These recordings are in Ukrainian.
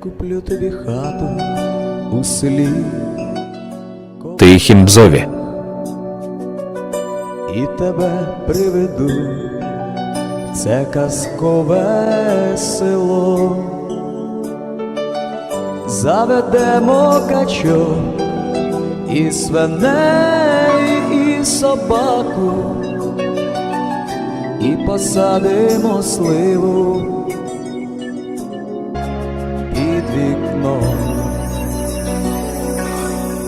куплю тобі хату у селі. Тихім бзові. і тебе приведу, в це казкове село, заведемо качок і свиней, і собаку, і посадимо сливу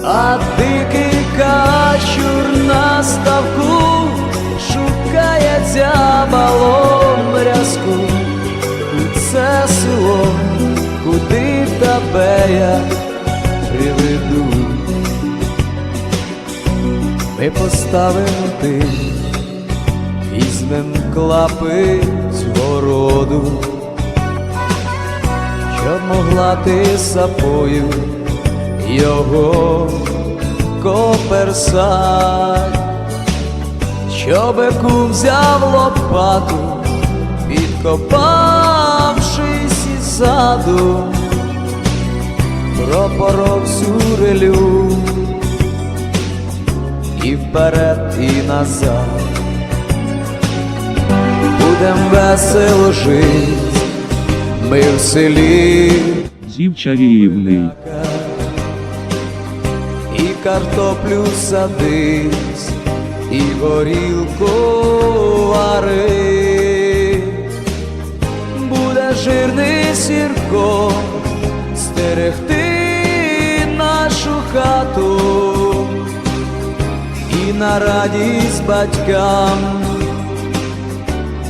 А дикий качур на ставку шукає дзябалом рязку у це село, куди тебе я приведу. Ми поставимо ти, візьмем клапи городу, щоб могла ти сапою його коперсать, щоби кум взяв лопату, підкопавшись іззаду, пропоров всю релю і вперед, і назад. Будем весело жить, ми в селі. Зів чарівний. і картоплю садись, і горілку вари, буде жирний сірко стерегти нашу хату. І на радість батькам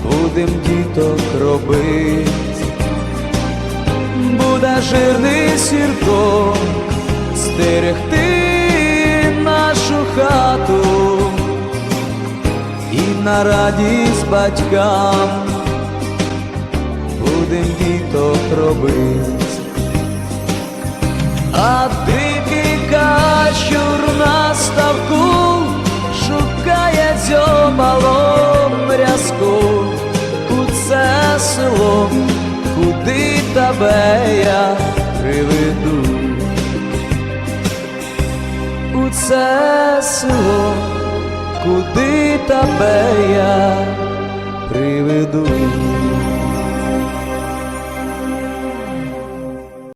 будем діток робить. Буде жирний сірко стерегти на радість батькам. Будем діток робить, а дикий качур на ставку шукає дзьобалом рязку. У це село, куди тебе я приведу. У це село, куди тебе я приведу.